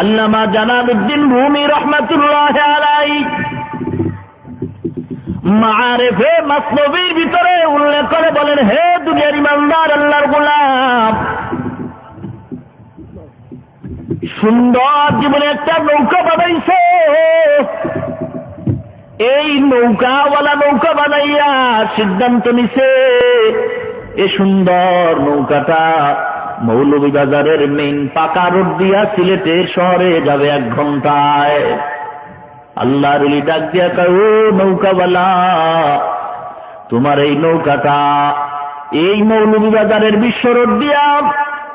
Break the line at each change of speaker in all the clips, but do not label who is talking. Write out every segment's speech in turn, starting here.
আল্লামা জানালউদ্দিন রুমি রহমাতুল্লাহ আলাই মারেফে মাসনবীর ভিতরে উল্লেখ করে বলেন, হে দুনিয়ার ইমানদার আল্লাহর গোলাম, সুন্দর জীবনে একটা নৌকা বানাইছে। এই নৌকাওয়ালা নৌকা বানাইয়া সিদ্ধান্ত নিছে, এ সুন্দর নৌকাটা মৌলভীবাজারের মেইন পাকা রোড দিয়া সিলেটের শহরে যাবে এক ঘন্টায়। আল্লাহ রুলি ডাক দিয়া ও নৌকাওয়ালা, তোমার এই নৌকাটা এই মৌলভীবাজারের বিশ্ব রোড দিয়া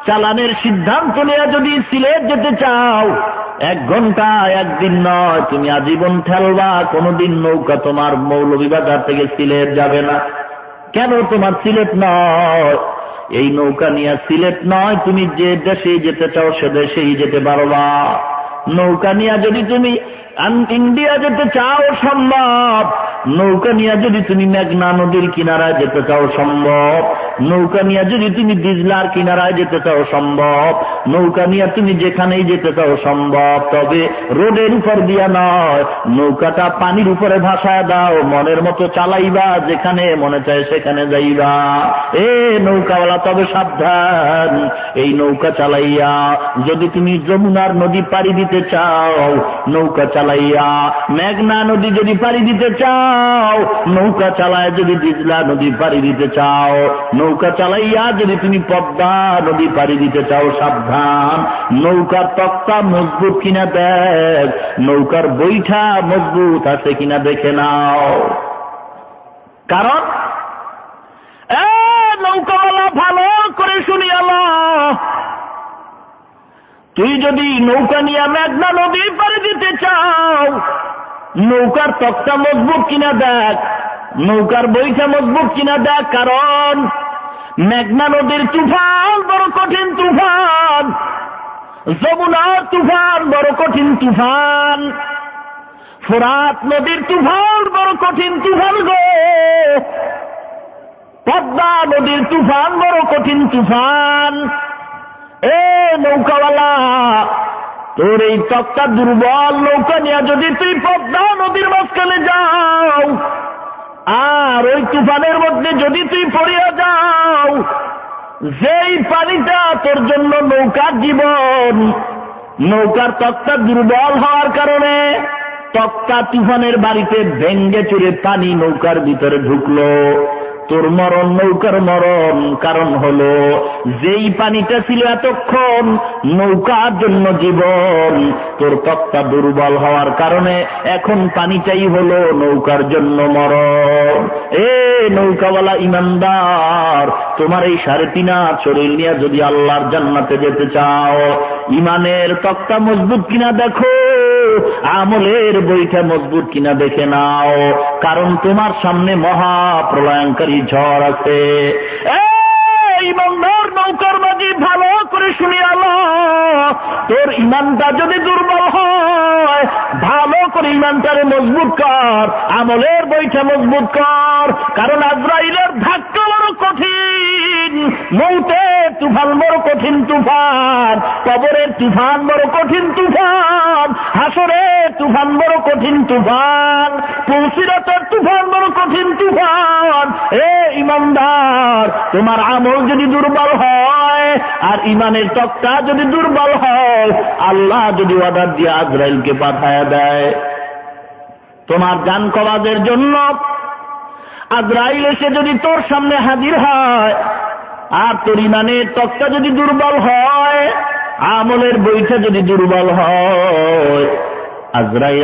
চালানের সিদ্ধান্ত নেওয়া যদি সিলেট যেতে চাও, এক ঘণ্টা একদিন নয়, তুমি আজীবন ঠেলবা, কোনোদিন নৌকা তোমার মৌলভীবাজার থেকে সিলেট যাবে না। কেন তোমার সিলেট নয়? এই নৌকা নিয়ে সিলেট নয়, তুমি যে দেশে যেতে চাও সে দেশেই যেতে পারবা নৌকা নিয়ে যদি তুমি ইন্ডিয়া যেতে চাও সম্ভব। নৌকা নিয়ে যদি তুমি মেঘনা নদীর কিনারা যেতে চাও সম্ভব। নৌকা নিয়ে যদি তুমি দিজলার কিনারায় যেতে চাও সম্ভব, নৌকা নিয়ে তুমি যেখানেই যেতে চাও সম্ভব, তবে রোডের উপর দিয়া নয়, নৌকাটা পানির উপরে ভাসায় দাও, মনের মতো চালাইবা, যেখানে মনে চায় সেখানে যাইবা। এ নৌকাওয়ালা, তবে সাবধান, এই নৌকা চালাইয়া যদি তুমি যমুনার নদী পাড়ি দিতে চাও, নৌকা চালাইয়া মেঘনা নদী যদি পাড়ি দিতে চাও, নৌকা চালায় যদি দিজলা নদী পাড়ি দিতে চাও নৌকা চালাইয়া যদি তুমি পদ্মা নদী পাড়ি দিতে চাও, সাবধান। নৌকার তক্তা মজবুত কিনা দেখ, নৌকার বৈঠা মজবুত আছে কিনা দেখে নাও। কারণ নৌকাওয়ালা ভালো করে শুনি আল্লাহ। তুই যদি নৌকা নিয়ে মেঘনা নদী পাড়ি দিতে চাও, নৌকার তক্তা মজবুত কিনা দেখ, নৌকার বইটা মজবুত কিনা দেখ, কারণ মেঘনা নদীর তুফান, বড় কঠিন তুফান। যমুনার তুফান, বড় কঠিন তুফান। ফোরাত নদীর তুফান, বড় কঠিন তুফান গো। পদ্মা নদীর তুফান, বড় কঠিন তুফান। এ নৌকাওয়ালা, তোর এই তক্তা দুর্বল, নৌকা নিয়ে যদি তুই পদ্মা নদীর মাঝখানে যাও আর ওই তুফানের মধ্যে যদি তুই পড়িয়া যাও, যেই পানিটা তোর জন্য নৌকার জীবন, নৌকার তক্তা দুর্বল হওয়ার কারণে তক্তা তুফানের বাড়িতে ভেঙ্গে চুরে পানি নৌকার ভিতরে ঢুকলো। তোর মরণ, নৌকার মরণ। কারণ হলো, যেই পানিটা ছিল এতক্ষণ নৌকার জন্য জীবন, তোর তক্তা দুর্বল হওয়ার কারণে এখন পানিটাই হলো নৌকার জন্য মরণ। এ নৌকাওয়ালা ইমানদার, তোমার এই সাড়ে তিন শরীর নিয়ে যদি আল্লাহর জান্নাতে যেতে চাও, ইমানের তক্তা মজবুত কিনা দেখো। আমলের বইটা মজবুত কিনা দেখে নাও। কারণ তোমার সামনে মহা প্রলয়ঙ্কারী ঝড় আছে। ভালো করে শুনি তোর ইমানটা যদি দুর্বল হয়, ভালো করে মজবুত কর, আমলের বইটা মজবুত কর। কারণ আজরাইলের ধাক্কা বড় কঠিন, মৌতের তুফান বড় কঠিন তুফান, কবরের তুফান বড় কঠিন তুফান। তুফান বড় কঠিন তুফান। পুলসিরাতের তুফান বড় কঠিন তুফান। এ ইমানদার, তোমার আমল যদি দুর্বল হয়, আর ইমানের তক্তা যদি দুর্বল হয়, আল্লাহ যদি অর্ডার দিয়ে আজরাইলকে পাঠায় দেয়। তোমার জান কবাজের জন্য আজরাইল এসে যদি তোর সামনে হাজির হয়, আর তোর ইমানের তক্তা যদি দুর্বল হয়, আমলের বইটা যদি দুর্বল হয় আজরাইল